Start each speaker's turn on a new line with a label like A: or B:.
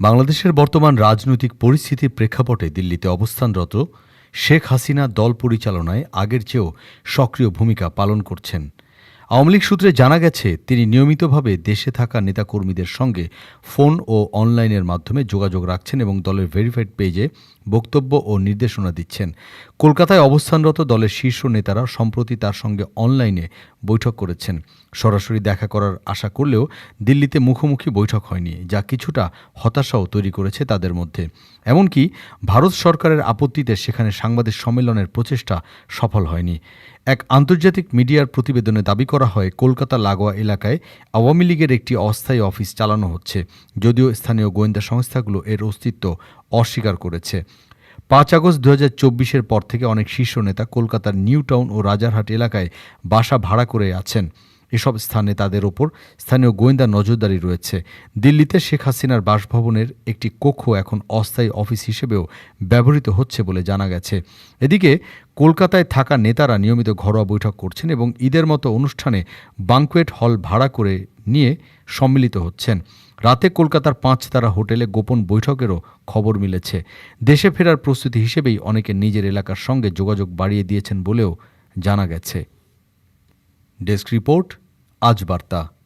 A: বাংলাদেশের বর্তমান রাজনৈতিক পরিস্থিতির প্রেক্ষাপটে দিল্লিতে অবস্থানরত শেখ হাসিনা দল পরিচালনায় আগের চেয়েও সক্রিয় ভূমিকা পালন করছেন। আওয়ামী লীগ সূত্রে জানা গেছে, তিনি নিয়মিতভাবে দেশে থাকা নেতাকর্মীদের সঙ্গে ফোন ও অনলাইনের মাধ্যমে যোগাযোগ রাখছেন এবং দলের ভেরিফাইড পেজে বক্তব্য ও নির্দেশনা দিচ্ছেন। কলকাতায় অবস্থানরত দলের শীর্ষ নেতারা, সম্প্রতি তার সঙ্গে অনলাইনে বৈঠক করেছেন। সরাসরি দেখা করার আশা করলেও দিল্লিতে মুখোমুখি বৈঠক হয়নি, যা কিছুটা হতাশাও তৈরি করেছে তাদের মধ্যে। এমনকি ভারত সরকারের আপত্তিতে সেখানে সাংবাদিক সম্মেলনের প্রচেষ্টা সফল হয়নি। এক আন্তর্জাতিক মিডিয়ার প্রতিবেদনে দাবি করা হয়, কলকাতা লাগোয়া এলাকায় আওয়ামী লীগের একটি অস্থায়ী অফিস চালানো হচ্ছে, যদিও স্থানীয় গোয়েন্দা সংস্থাগুলো এর অস্তিত্ব অস্বীকার করেছে। পাঁচ আগস্ট দু হাজার পর থেকে অনেক শীর্ষ নেতা কলকাতার নিউ টাউন ও রাজারহাট এলাকায় বাসা ভাড়া করে আছেন। এসব স্থানে তাদের ওপর স্থানীয় গোয়েন্দা নজরদারি রয়েছে। দিল্লিতে শেখ হাসিনার বাসভবনের একটি কক্ষ এখন অস্থায়ী অফিস হিসেবেও ব্যবহৃত হচ্ছে বলে জানা গেছে। এদিকে কলকাতায় থাকা নেতারা নিয়মিত ঘরোয়া বৈঠক করছেন এবং ঈদের মতো অনুষ্ঠানে বাংকুয়েট হল ভাড়া করে নিয়ে সম্মিলিত হচ্ছেন। রাতে কলকাতার পাঁচ তারা হোটেলে গোপন বৈঠকেরও খবর মিলেছে। দেশে ফেরার প্রস্তুতি হিসেবেই অনেকে নিজের এলাকার সঙ্গে যোগাযোগ বাড়িয়ে দিয়েছেন বলেও জানা গেছে। ডেস্ক রিপোর্ট আজ বার্তা।